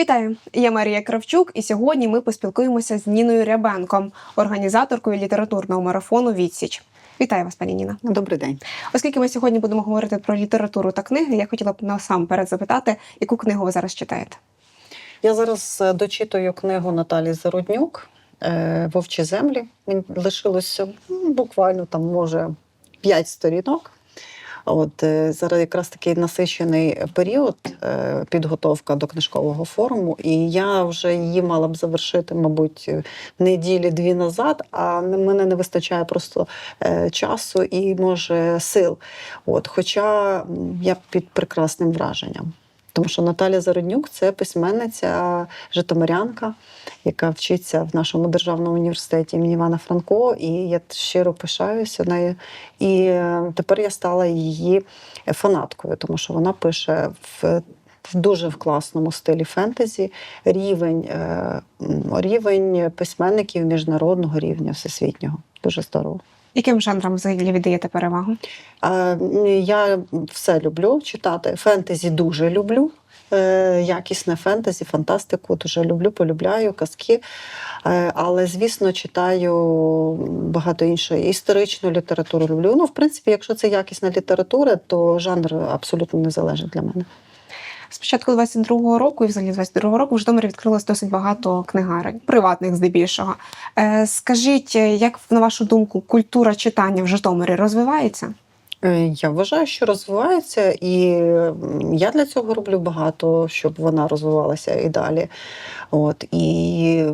Вітаю! Я Марія Кравчук, і сьогодні ми поспілкуємося з Ніною Рябенко, організаторкою літературного марафону Відсіч. Вітаю вас, пані Ніна. Добрий день. Оскільки ми сьогодні будемо говорити про літературу та книги, я хотіла б насамперед запитати, яку книгу ви зараз читаєте? Я зараз е, дочитую книгу Наталі Заруднюк е, Вовчі землі. Мені лишилося буквально там, може, 5 сторінок. От е, зараз якраз такий насичений період е, підготовка до книжкового форуму, і я вже її мала б завершити, мабуть, неділі-дві назад. А мене не вистачає просто е, часу і може сил. От, хоча я під прекрасним враженням. Тому що Наталя Зароднюк це письменниця житомирянка, яка вчиться в нашому державному університеті імені Івана Франко, і я щиро пишаюся нею. І е, тепер я стала її фанаткою, тому що вона пише в. В дуже в класному стилі фентезі рівень, е, рівень письменників міжнародного рівня всесвітнього. Дуже здорово. Яким жанрам взагалі віддаєте перевагу? Я все люблю читати. Фентезі дуже люблю. Е, Якісне фентезі, фантастику дуже люблю, полюбляю казки. Е, Але, звісно, читаю багато іншої історичну літературу люблю. Ну, в принципі, якщо це якісна література, то жанр абсолютно не залежить для мене. З початку 22-го року і взагалі 22-го року в Житомирі відкрилось досить багато книгарень, приватних здебільшого. Е, скажіть, як на вашу думку, культура читання в Житомирі розвивається? Е, Я вважаю, що розвивається, і я для цього роблю багато, щоб вона розвивалася і далі. От і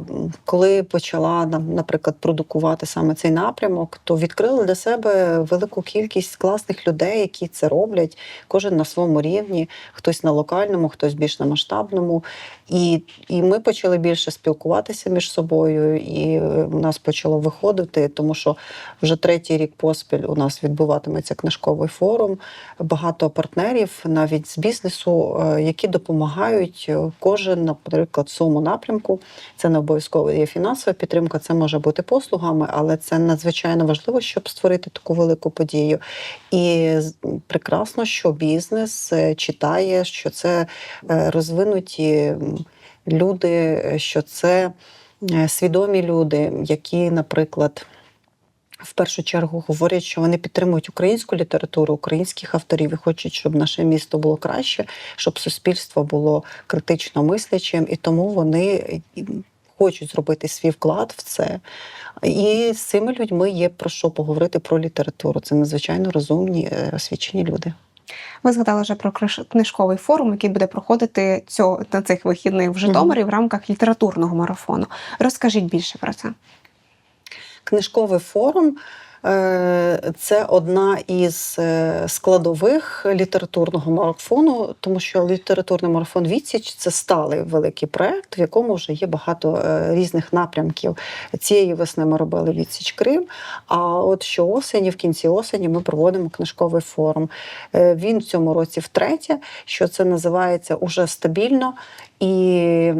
коли почала наприклад, продукувати саме цей напрямок, то відкрила для себе велику кількість класних людей, які це роблять, кожен на своєму рівні, хтось на локальному, хтось більш на масштабному. І, і ми почали більше спілкуватися між собою, і е, у нас почало виходити, тому що вже третій рік поспіль у нас відбуватиметься книжковий форум. Багато партнерів, навіть з бізнесу, е, які допомагають е, кожен, наприклад, в своєму напрямку. Це не обов'язково є фінансова підтримка, це може бути послугами, але це надзвичайно важливо, щоб створити таку велику подію. І прекрасно, що бізнес е, читає, що це розвинуті люди, що це свідомі люди, які, наприклад, в першу чергу говорять, що вони підтримують українську літературу, українських авторів і хочуть, щоб наше місто було краще, щоб суспільство було критично мислячим, і тому вони хочуть зробити свій вклад в це. І з цими людьми є про що поговорити про літературу. Це надзвичайно розумні, е, освічені люди. Ви згадали вже про книжковий форум, який буде проходити цього на цих вихідних в Житомирі в рамках літературного марафону. Розкажіть більше про це. Книжковий форум це одна із е, складових літературного марафону, тому що літературний марафон Відсіч це сталий великий проект, в якому вже є багато е, різних напрямків. Цієї весни ми робили Відсіч Крим. А от що осені, в кінці осені, ми проводимо книжковий форум. Е, Він в цьому році втретє, що це називається уже стабільно. І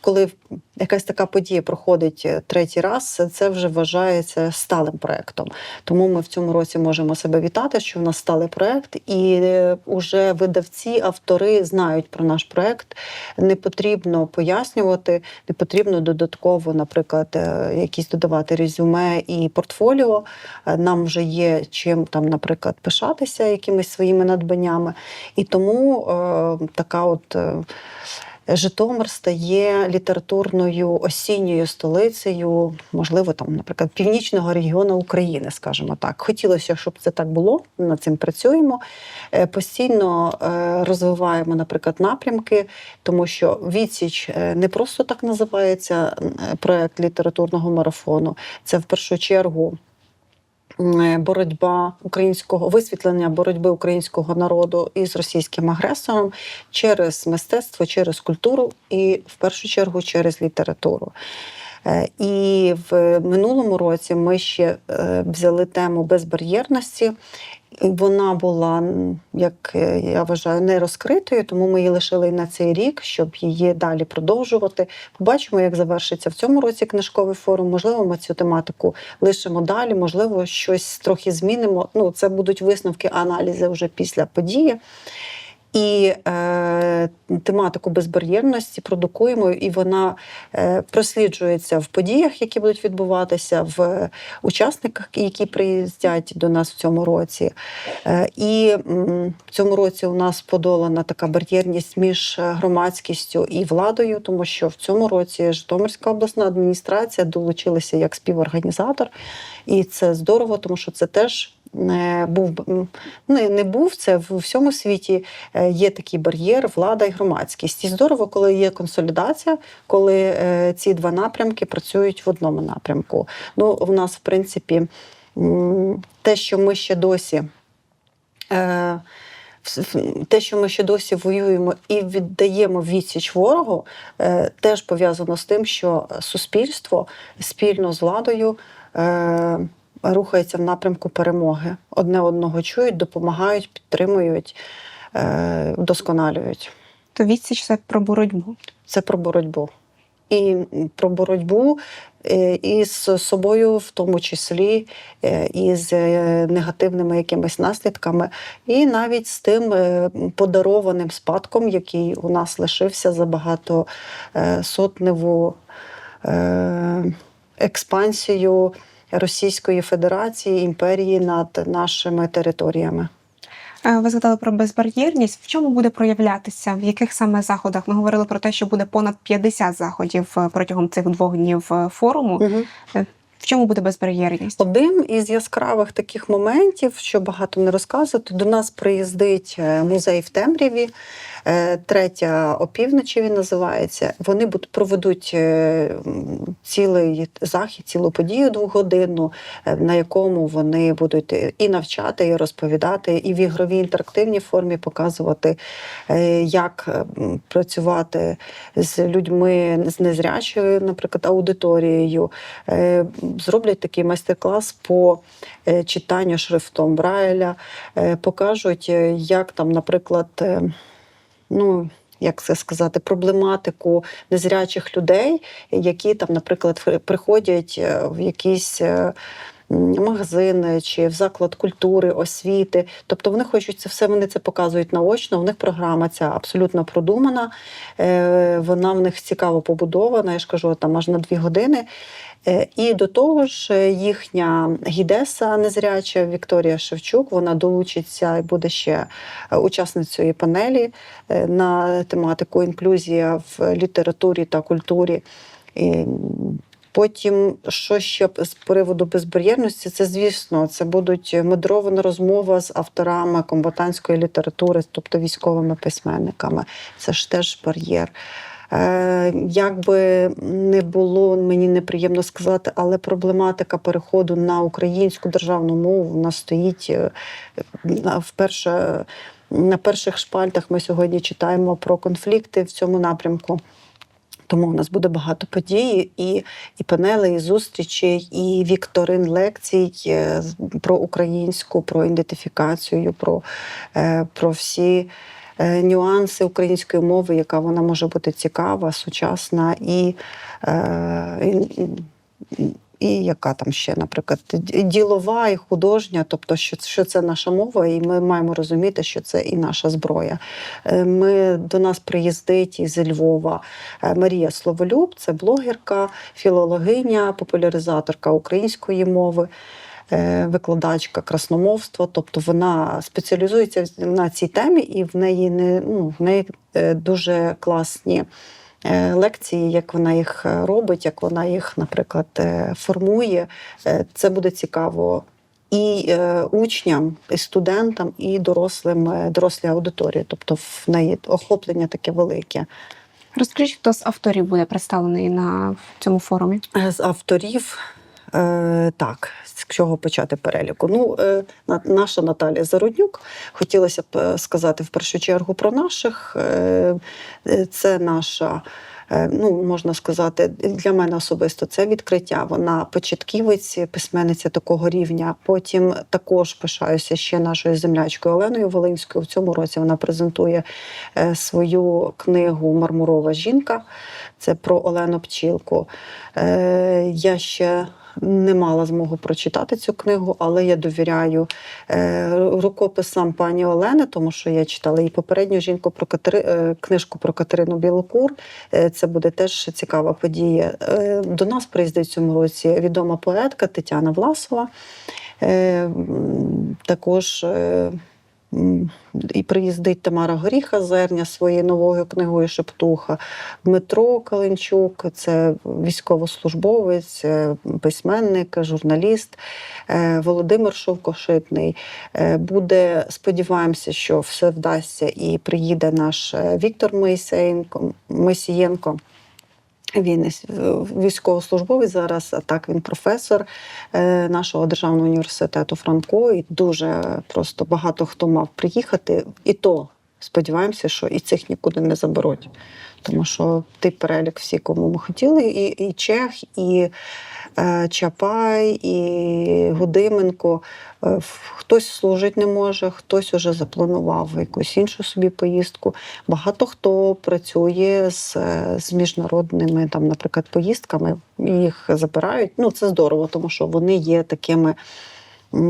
коли якась така подія проходить е, третій раз, це вже вважається сталим проектом. Тому ми в цьому році можемо себе вітати, що в нас сталий проект, і вже видавці, автори знають про наш проект. Не потрібно пояснювати, не потрібно додатково, наприклад, е, якісь додавати резюме і портфоліо. Е, Нам вже є чим там, наприклад, пишатися якимись своїми надбаннями. І тому е, така от. е, Житомир стає літературною осінньою столицею, можливо, там, наприклад, північного регіону України, скажімо так. Хотілося, щоб це так було. Над цим працюємо. Е, Постійно е, розвиваємо, наприклад, напрямки, тому що відсіч е, не просто так називається проект літературного марафону. Це в першу чергу. М, Боротьба українського висвітлення боротьби українського народу із російським агресором через мистецтво, через культуру і в першу чергу через літературу. Е, І в минулому році ми ще е, взяли тему безбар'єрності. Вона була, як е, я вважаю, не розкритою, тому ми її лишили на цей рік, щоб її далі продовжувати. Побачимо, як завершиться в цьому році книжковий форум. Можливо, ми цю тематику лишимо далі, можливо, щось трохи змінимо. Ну, це будуть висновки, аналізи вже після події. І е, тематику безбар'єрності продукуємо, і вона е, просліджується в подіях, які будуть відбуватися, в учасниках, які приїздять до нас в цьому році. Е, і в цьому році у нас подолана така бар'єрність між громадськістю і владою, тому що в цьому році Житомирська обласна адміністрація долучилася як співорганізатор, і це здорово, тому що це теж був не, не був це в всьому світі. е, Є такий бар'єр, влада і громадськість. І здорово, коли є консолідація, коли е, ці два напрямки працюють в одному напрямку. Ну, в нас, в принципі, те, що ми ще досі. Е, те, що ми ще досі воюємо і віддаємо відсіч ворогу, теж пов'язано з тим, що суспільство спільно з владою рухається в напрямку перемоги. Одне одного чують, допомагають, підтримують, е, вдосконалюють. То відсіч це про боротьбу. Це про боротьбу. І про боротьбу е, із собою, в тому числі, е, із негативними якимись наслідками, і навіть з тим подарованим спадком, який у нас лишився за багато сотневу експансію Російської Федерації імперії над нашими територіями. Е, Ви згадали про безбар'єрність. В чому буде проявлятися? В яких саме заходах? Ми говорили про те, що буде понад 50 заходів е, протягом цих двох днів е, форуму. Е, В чому буде безбар'єрність? Один із яскравих таких моментів, що багато не розказувати, до нас приїздить музей в темряві. Е, Третя опівночі він називається. Вони проведуть е, цілий захід, цілу подію двогодинну, е, на якому вони будуть і навчати, і розповідати, і в ігровій інтерактивній формі показувати, як працювати з людьми з незрячою, наприклад, аудиторією. Зроблять такий майстер-клас по читанню шрифтом Брайля, покажуть, як там, наприклад, ну. Як це сказати, проблематику незрячих людей, які там, наприклад, приходять е, в якісь магазини чи в заклад культури, освіти. Тобто вони хочуть це все, вони це показують наочно. В них програма ця абсолютно продумана. е, Вона в них цікаво побудована. Я ж кажу, там аж на дві години. Е, І до того ж, е, їхня гідеса незряча Вікторія Шевчук, вона долучиться і буде ще учасницею панелі на тематику інклюзія в літературі та культурі. І Потім, що ще з приводу безбар'єрності, це звісно, це будуть мудрована розмова з авторами комбатантської літератури, тобто військовими письменниками. Це ж теж бар'єр. Е, Як би не було, мені неприємно сказати, але проблематика переходу на українську державну мову вона стоїть е, вперше. На перших шпальтах ми сьогодні читаємо про конфлікти в цьому напрямку. Тому у нас буде багато подій, і, і панели, і зустрічі, і вікторин лекцій е, про українську, про ідентифікацію, про, е, про всі е, нюанси української мови, яка вона може бути цікава, сучасна і, і, і, і яка там ще, наприклад, ділова і художня, тобто, що, що це наша мова, і ми маємо розуміти, що це і наша зброя. Е, Ми до нас приїздить із Львова е, Марія Словолюб, це блогерка, філологиня, популяризаторка української мови. е, Викладачка красномовства, тобто вона спеціалізується на цій темі, і в неї не ну в неї дуже класні лекції, як вона їх е, робить, як вона їх, наприклад, е, формує. Е, Це буде цікаво і е, учням, і студентам, і дорослим, е, дорослій аудиторії. Тобто в неї охоплення таке велике. Розкажіть, хто з авторів буде представлений на цьому форумі? Е, З авторів. Е, так, з чого почати переліку? Ну, е, наша Наталія Заруднюк. Хотілося б е, сказати в першу чергу про наших. Е, е, це наша. Ну, можна сказати, для мене особисто це відкриття. Вона початківець, письменниця такого рівня. Потім також пишаюся ще нашою землячкою Оленою Волинською. В цьому році вона презентує свою книгу Мармурова жінка. Це про Олену Пчілку. Я ще не мала змогу прочитати цю книгу, але я довіряю е, рукописам пані Олени, тому що я читала і попередню жінку про Катери... е, книжку про Катерину Білокур. Е, Це буде теж цікава подія. До нас приїздить в цьому році відома поетка Тетяна Власова. Також і приїздить Тамара Горіха Зерня своєю новою книгою Шептуха. Дмитро Каленчук, це військовослужбовець, е, письменник, журналіст. Е, Володимир Шовкошитний. Е, Буде, сподіваємося, що все вдасться і приїде наш Віктор Мосієнко. Він із- військовослужбовець зараз, а так він професор е, нашого державного університету Франко. І дуже просто багато хто мав приїхати. І то сподіваємося, що і цих нікуди не заберуть. Тому що ти перелік всі, кому ми хотіли, і, і Чех, і е, Чапай, і Гудименко. Е, Хтось служить не може, хтось уже запланував якусь іншу собі поїздку. Багато хто працює з, е, з міжнародними, там, наприклад, поїздками, їх забирають. Ну, це здорово, тому що вони є такими,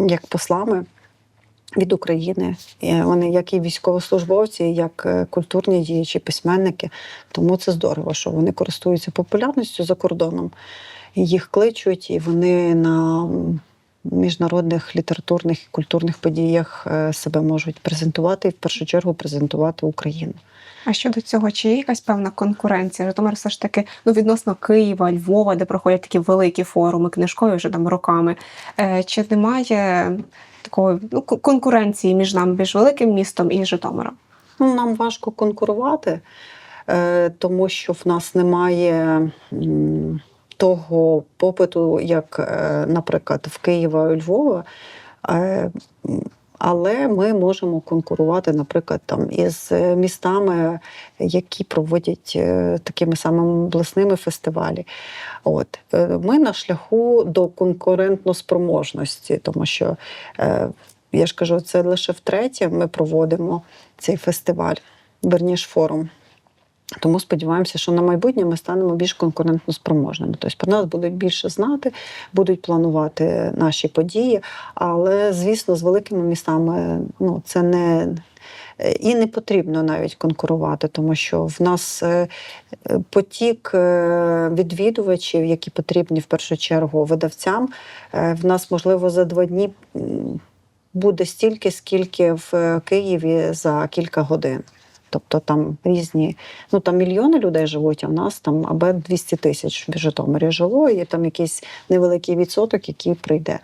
як послами. Від України вони як і військовослужбовці, як е, культурні діячі, письменники. Тому це здорово, що вони користуються популярністю за кордоном. Їх кличуть, і вони на міжнародних літературних і культурних подіях е, себе можуть презентувати і в першу чергу презентувати Україну. А щодо цього, чи є якась певна конкуренція? Житомир все ж таки ну, відносно Києва, Львова, де проходять такі великі форуми книжкові вже там роками. Е, Чи немає такої ну, конкуренції між нами, між великим містом і Житомиром? Ну, Нам важко конкурувати, е, тому що в нас немає того попиту, як, е, наприклад, в Києва і Львова. Е, Але ми можемо конкурувати, наприклад, там із містами, які проводять е, такими самими обласними фестивалі. От ми на шляху до конкурентноспроможності, тому що я ж кажу, це лише втретє ми проводимо цей фестиваль, верніш форум. Тому сподіваємося, що на майбутнє ми станемо більш конкурентно спроможними. Тобто про нас будуть більше знати, будуть планувати наші події. Але, звісно, з великими містами ну, це не. І не потрібно навіть конкурувати, тому що в нас е, потік е, відвідувачів, які потрібні в першу чергу видавцям, е, в нас можливо за два дні буде стільки, скільки в Києві за кілька годин. Тобто там різні, ну там мільйони людей живуть, а в нас там аби 200 тисяч в Житомирі жило, і там якийсь невеликий відсоток, який прийде.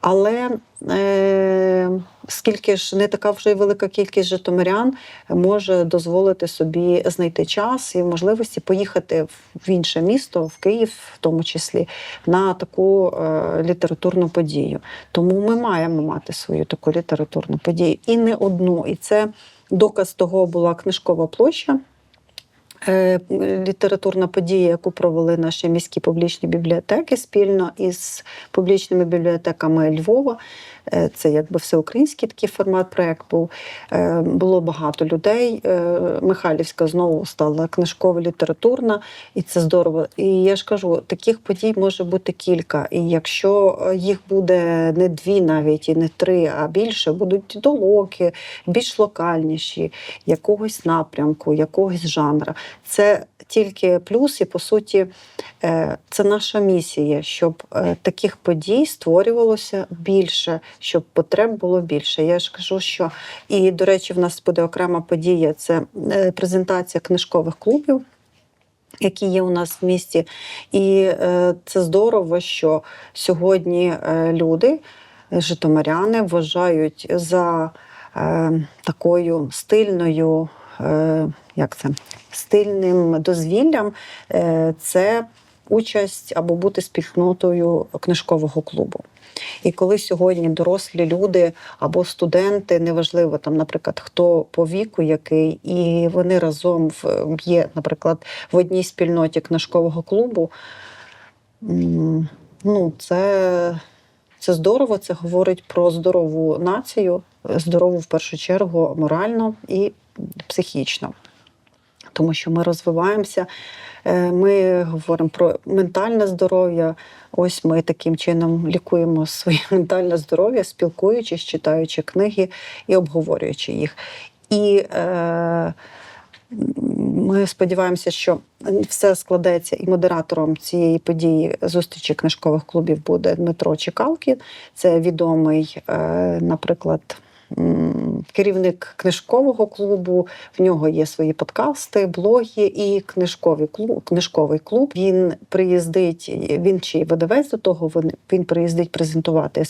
Але е, скільки ж не така вже й велика кількість житомирян може дозволити собі знайти час і можливості поїхати в інше місто, в Київ, в тому числі, на таку е, літературну подію. Тому ми маємо мати свою таку літературну подію і не одну. І це доказ того була книжкова площа. Е, Літературна подія, яку провели наші міські публічні бібліотеки спільно із публічними бібліотеками Львова. Е, Це якби всеукраїнський такий формат проєкт був. Е, Було багато людей. Михайлівська знову стала книжкова літературна, і це здорово. І я ж кажу, таких подій може бути кілька. І якщо їх буде не дві, навіть і не три, а більше, будуть долоки, більш локальніші, якогось напрямку, якогось жанра. Це тільки плюс, і по суті, е, це наша місія, щоб е, таких подій створювалося більше, щоб потреб було більше. Я ж кажу, що і до речі, в нас буде окрема подія: це е, презентація книжкових клубів. Які є у нас в місті, і це здорово, що сьогодні люди, житомиряни, вважають за такою стильною, як це, стильним дозвіллям, е, це участь або бути спільнотою книжкового клубу. І коли сьогодні дорослі люди або студенти, неважливо там, наприклад, хто по віку який, і вони разом є, наприклад, в одній спільноті книжкового клубу, ну, це, це здорово, це говорить про здорову націю, здорову в першу чергу морально і психічно. Тому що ми розвиваємося Е, Ми говоримо про ментальне здоров'я. Ось ми таким чином лікуємо своє ментальне здоров'я, спілкуючись, читаючи книги і обговорюючи їх. І е, ми сподіваємося, що все складеться, і модератором цієї події зустрічі книжкових клубів буде Дмитро Чекалкін. Це відомий, е, наприклад. Керівник книжкового клубу, в нього є свої подкасти, блоги і книжковий клуб. Книжковий клуб. Він приїздить, він чи видавець до того. Він, приїздить презентувати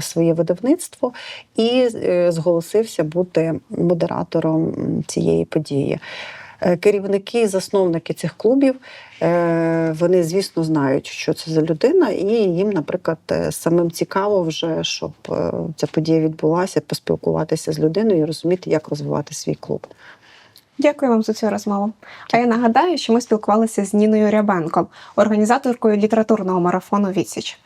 своє видавництво і е, зголосився бути модератором цієї події. Е, Керівники засновники цих клубів е, вони, звісно, знають, що це за людина, і їм, наприклад, е, самим цікаво вже, щоб ця подія відбулася, поспілкуватися з людиною і розуміти, як розвивати свій клуб. Дякую вам за цю розмову. А я нагадаю, що ми спілкувалися з Ніною Рябенко, організаторкою літературного марафону Відсіч.